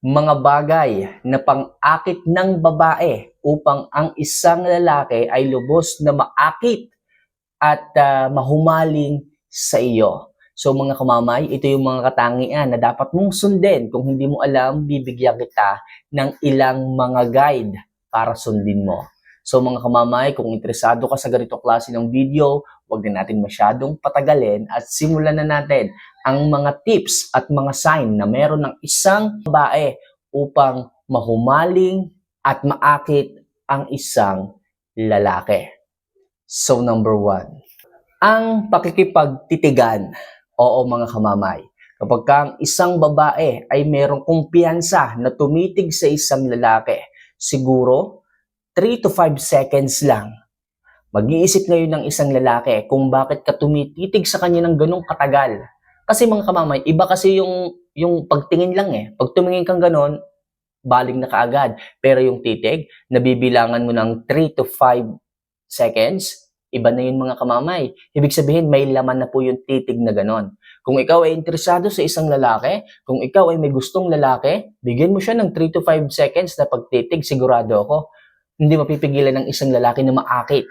mga bagay na pang-akit ng babae upang ang isang lalaki ay lubos na maakit at ah, mahumaling sa iyo. So mga kamamay, ito yung mga katangian na dapat mong sundin. Kung hindi mo alam, bibigyan kita ng ilang mga guide para sundin mo. So mga kamamay, kung interesado ka sa ganito klase ng video, huwag na natin masyadong patagalin at simulan na natin ang mga tips at mga sign na meron ng isang babae upang mahumaling at maakit ang isang lalaki. So number one, ang pakikipagtitigan. Oo mga kamamay, kapag ka ang isang babae ay merong kumpiyansa na tumitig sa isang lalaki, siguro 3 to 5 seconds lang. Mag-iisip ngayon ng isang lalaki kung bakit ka tumititig sa kanya ng ganong katagal. Kasi mga kamamay, iba kasi yung, yung pagtingin lang eh. Pag tumingin kang ganon, baling na kaagad. Pero yung titig, nabibilangan mo ng 3 to 5 seconds, iba na yun mga kamamay. Ibig sabihin, may laman na po yung titig na ganon. Kung ikaw ay interesado sa isang lalaki, kung ikaw ay may gustong lalaki, bigyan mo siya ng 3 to 5 seconds na pagtitig, sigurado ako, hindi mapipigilan ng isang lalaki na maakit.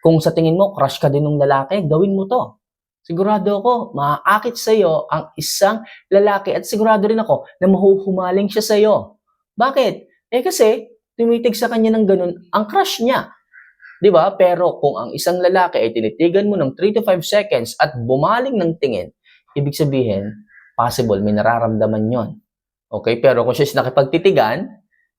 Kung sa tingin mo, crush ka din ng lalaki, gawin mo to. Sigurado ako, maaakit sa iyo ang isang lalaki at sigurado rin ako na mahuhumaling siya sa iyo. Bakit? Eh kasi, tumitig sa kanya ng ganun ang crush niya. 'Di ba? Pero kung ang isang lalaki ay tinitigan mo ng 3 to 5 seconds at bumaling ng tingin, ibig sabihin, possible may nararamdaman yon. Okay? Pero kung siya nakipagtitigan,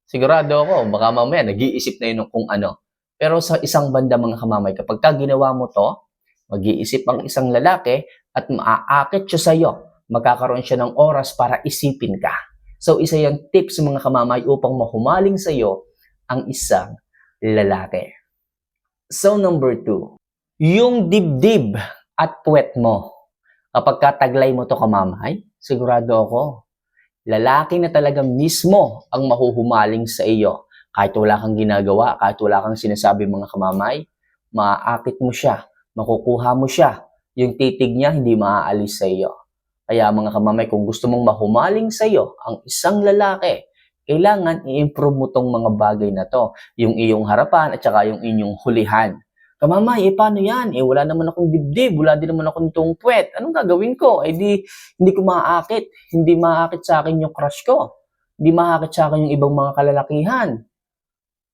sigurado ako, baka mamaya nag-iisip na yun ng kung ano. Pero sa isang banda mga kamamay, kapag ka ginawa mo to, mag-iisip ang isang lalaki at maaakit siya sa iyo. Magkakaroon siya ng oras para isipin ka. So isa yung tips mga kamamay upang mahumaling sa iyo ang isang lalaki. So number two, yung dibdib at puwet mo. Kapag kataglay mo to kamamay, sigurado ako, lalaki na talaga mismo ang mahuhumaling sa iyo. Kahit wala kang ginagawa, kahit wala kang sinasabi mga kamamay, maaakit mo siya, makukuha mo siya. Yung titig niya hindi maaalis sa iyo. Kaya mga kamamay, kung gusto mong mahumaling sa iyo ang isang lalaki, kailangan i-improve mo tong mga bagay na to. Yung iyong harapan at saka yung inyong hulihan. Kamamay, eh paano yan? Eh wala naman akong dibdib, wala din naman akong itong puwet. Anong gagawin ko? Eh di, hindi ko maaakit. Hindi maaakit sa akin yung crush ko. Hindi maaakit sa akin yung ibang mga kalalakihan.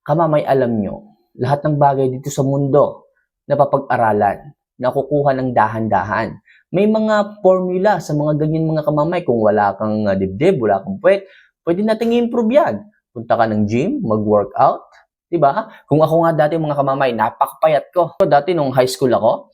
Kamamay, alam nyo, lahat ng bagay dito sa mundo, napapag-aralan, nakukuha ng dahan-dahan. May mga formula sa mga ganyan mga kamamay. Kung wala kang uh, dibdib, wala kang puwet, pwede nating i-improve yan. Punta ka ng gym, mag-workout, di ba? Kung ako nga dati mga kamamay, napakapayat ko. Dati nung high school ako,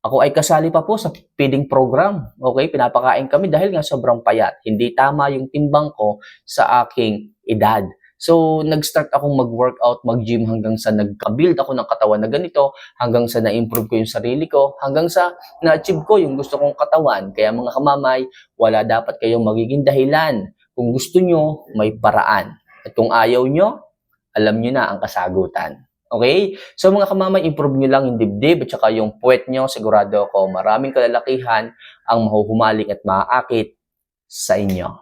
ako ay kasali pa po sa feeding program. Okay, pinapakain kami dahil nga sobrang payat. Hindi tama yung timbang ko sa aking edad. So, nag-start akong mag-workout, mag-gym hanggang sa nagka-build ako ng katawan na ganito, hanggang sa na-improve ko yung sarili ko, hanggang sa na-achieve ko yung gusto kong katawan. Kaya mga kamamay, wala dapat kayong magiging dahilan. Kung gusto nyo, may paraan. At kung ayaw nyo, alam nyo na ang kasagutan. Okay? So mga kamamay, improve nyo lang yung dibdib at saka yung puwet nyo. Sigurado ako, maraming kalalakihan ang mahuhumaling at maaakit sa inyo.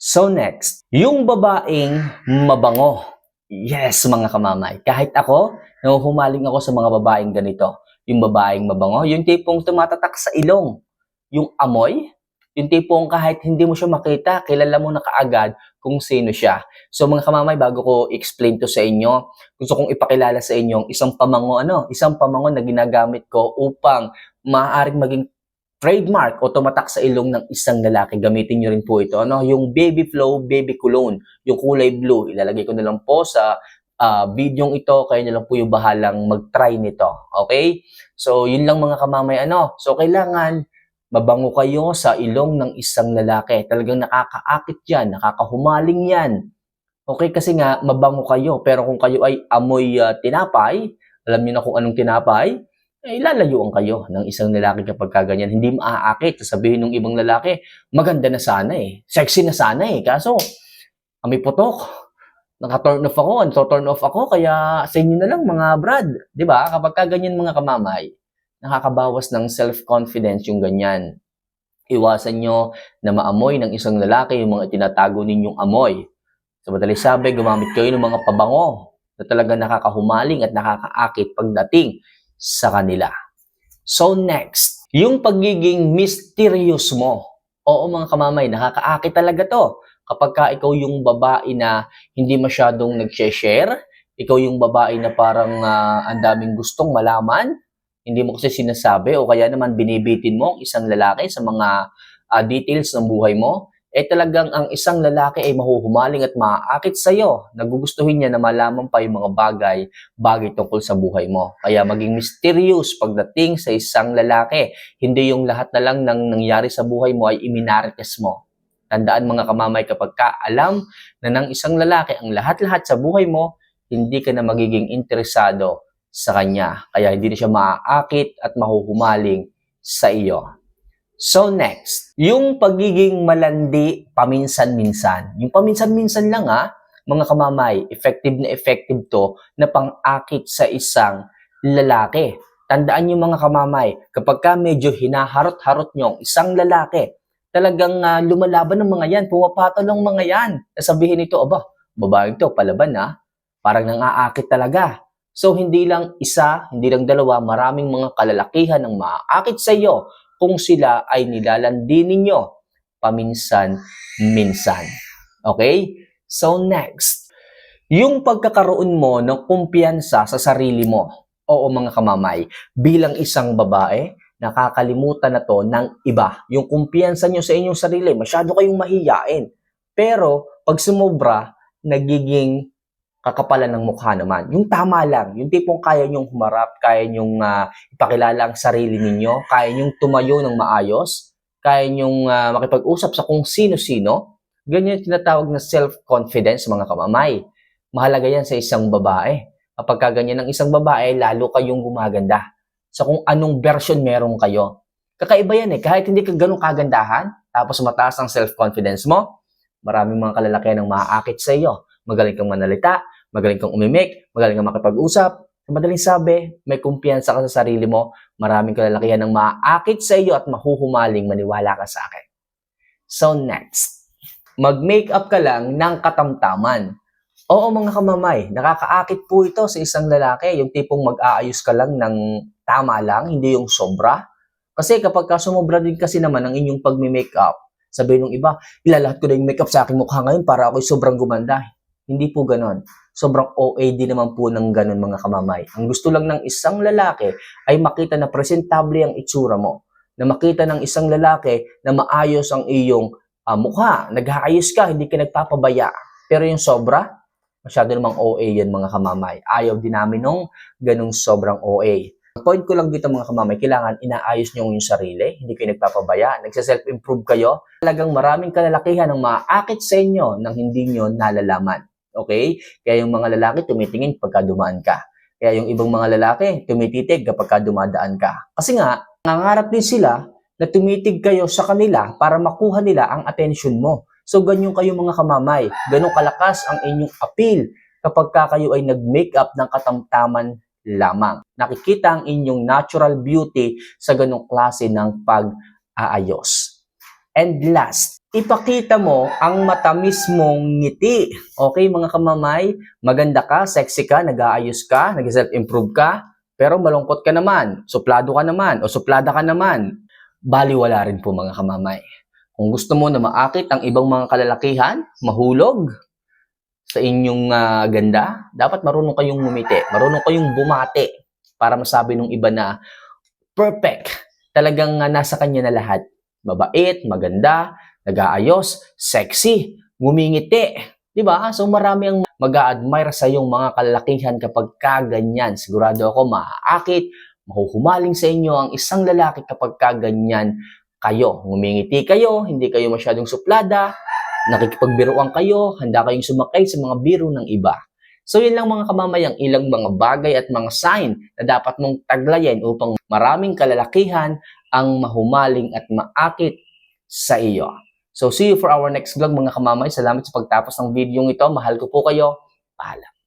So next, yung babaeng mabango. Yes, mga kamamay. Kahit ako, nahuhumaling ako sa mga babaeng ganito. Yung babaeng mabango, yung tipong tumatatak sa ilong. Yung amoy, yung tipong kahit hindi mo siya makita, kilala mo na kaagad kung sino siya. So mga kamamay, bago ko explain to sa inyo, gusto kong ipakilala sa inyo ang isang pamango, ano, isang pamango na ginagamit ko upang maaaring maging trademark o tumatak sa ilong ng isang lalaki. Gamitin nyo rin po ito. Ano? Yung Baby Flow Baby Cologne, yung kulay blue. Ilalagay ko na lang po sa uh, video ito. Kayo na lang po yung bahalang mag-try nito. Okay? So, yun lang mga kamamay. Ano? So, kailangan mabango kayo sa ilong ng isang lalaki. Talagang nakakaakit yan, nakakahumaling yan. Okay, kasi nga, mabango kayo. Pero kung kayo ay amoy uh, tinapay, alam niyo na kung anong tinapay, eh, lalayuan kayo ng isang lalaki kapag kaganyan. Hindi maaakit. Sabihin ng ibang lalaki, maganda na sana eh. Sexy na sana eh. Kaso, amoy putok. Naka-turn off ako. Naka-turn off ako. Kaya sa inyo na lang mga brad. ba Kapag kaganyan mga kamamay, nakakabawas ng self-confidence yung ganyan. Iwasan nyo na maamoy ng isang lalaki yung mga tinatago ninyong amoy. Sa madaling sabi, gumamit kayo ng mga pabango na talaga nakakahumaling at nakakaakit pagdating sa kanila. So next, yung pagiging mysterious mo. Oo mga kamamay, nakakaakit talaga to. Kapag ka ikaw yung babae na hindi masyadong nag-share, ikaw yung babae na parang ah, ang daming gustong malaman, hindi mo kasi sinasabi o kaya naman binibitin mo ang isang lalaki sa mga ah, details ng buhay mo, eh talagang ang isang lalaki ay mahuhumaling at maaakit sa iyo. Nagugustuhin niya na malaman pa yung mga bagay, bagay tungkol sa buhay mo. Kaya maging mysterious pagdating sa isang lalaki. Hindi yung lahat na lang ng nangyari sa buhay mo ay iminarites mo. Tandaan mga kamamay kapag ka alam na ng isang lalaki ang lahat-lahat sa buhay mo, hindi ka na magiging interesado sa kanya. Kaya hindi na siya maaakit at mahuhumaling sa iyo. So next, yung pagiging malandi paminsan-minsan. Yung paminsan-minsan lang ha, mga kamamay, effective na effective to na pang-akit sa isang lalaki. Tandaan niyo mga kamamay, kapag ka medyo hinaharot-harot nyo ang isang lalaki, talagang ah, lumalaban ng mga yan, pumapatol ng mga yan. Sabihin nito, aba, babaeng to, palaban na. Parang nang aakit talaga. So, hindi lang isa, hindi lang dalawa, maraming mga kalalakihan ang maaakit sa iyo kung sila ay nilalandi ninyo paminsan-minsan. Okay? So, next. Yung pagkakaroon mo ng kumpiyansa sa sarili mo. Oo mga kamamay, bilang isang babae, nakakalimutan na to ng iba. Yung kumpiyansa nyo sa inyong sarili, masyado kayong mahiyain. Pero, pag sumobra, nagiging kakapalan ng mukha naman. Yung tama lang, yung tipong kaya nyong humarap, kaya nyong ah, ipakilala ang sarili ninyo, kaya nyong tumayo ng maayos, kaya nyong ah, makipag-usap sa kung sino-sino. Ganyan yung tinatawag na self-confidence, mga kamamay. Mahalaga yan sa isang babae. Kapag kaganyan ng isang babae, lalo kayong gumaganda. Sa kung anong version meron kayo. Kakaiba yan eh. Kahit hindi ka ganun kagandahan, tapos mataas ang self-confidence mo, maraming mga kalalakihan ang maaakit sa iyo. Magaling kang manalita, magaling kang umimik, magaling kang makipag-usap. Sa madaling sabi, may kumpiyansa ka sa sarili mo, maraming kalalakihan ang maaakit sa iyo at mahuhumaling maniwala ka sa akin. So next, mag-makeup ka lang ng katamtaman. Oo mga kamamay, nakakaakit po ito sa isang lalaki, yung tipong mag-aayos ka lang ng tama lang, hindi yung sobra. Kasi kapag ka sumobra din kasi naman ang inyong pag-makeup, sabihin ng iba, ilalahat ko na yung makeup sa aking mukha ngayon para ako'y sobrang gumanda. Hindi po ganon. Sobrang OA din naman po ng ganon mga kamamay. Ang gusto lang ng isang lalaki ay makita na presentable ang itsura mo. Na makita ng isang lalaki na maayos ang iyong ah, mukha. Nag-aayos ka, hindi ka nagpapabaya. Pero yung sobra, masyado namang OA yan mga kamamay. Ayaw din namin nung ganong sobrang OA. Point ko lang dito mga kamamay, kailangan inaayos nyo yung sarili, hindi kayo nagpapabaya, nagsa-self-improve kayo. Talagang maraming kalalakihan ang maaakit sa inyo nang hindi nyo nalalaman. Okay? Kaya yung mga lalaki tumitingin pagka dumaan ka. Kaya yung ibang mga lalaki tumititig kapag ka dumadaan ka. Kasi nga, nangangarap din sila na tumitig kayo sa kanila para makuha nila ang attention mo. So, ganyan kayo mga kamamay. Ganong kalakas ang inyong appeal kapag ka kayo ay nag-makeup ng katamtaman lamang. Nakikita ang inyong natural beauty sa ganong klase ng pag-aayos. And last, ipakita mo ang matamis mong ngiti. Okay mga kamamay, maganda ka, sexy ka, nag-aayos ka, nag-self-improve ka, pero malungkot ka naman, suplado ka naman, o suplada ka naman, baliwala rin po mga kamamay. Kung gusto mo na maakit ang ibang mga kalalakihan, mahulog sa inyong ah, ganda, dapat marunong kayong ngumiti, marunong kayong bumate para masabi ng iba na perfect. Talagang ah, nasa kanya na lahat. Mabait, maganda, nag-aayos, sexy, ngumingiti. Di ba? So marami ang mag-a-admire sa iyong mga kalalakihan kapag kaganyan. Sigurado ako maaakit, mahuhumaling sa inyo ang isang lalaki kapag kaganyan kayo. Ngumingiti kayo, hindi kayo masyadong suplada, nakikipagbiruan kayo, handa kayong sumakay sa mga biro ng iba. So yun lang mga kamamayang ilang mga bagay at mga sign na dapat mong taglayin upang maraming kalalakihan ang mahumaling at maakit sa iyo. So see you for our next vlog mga kamamay. Salamat sa pagtapos ng video ito. Mahal ko po kayo. Paalam.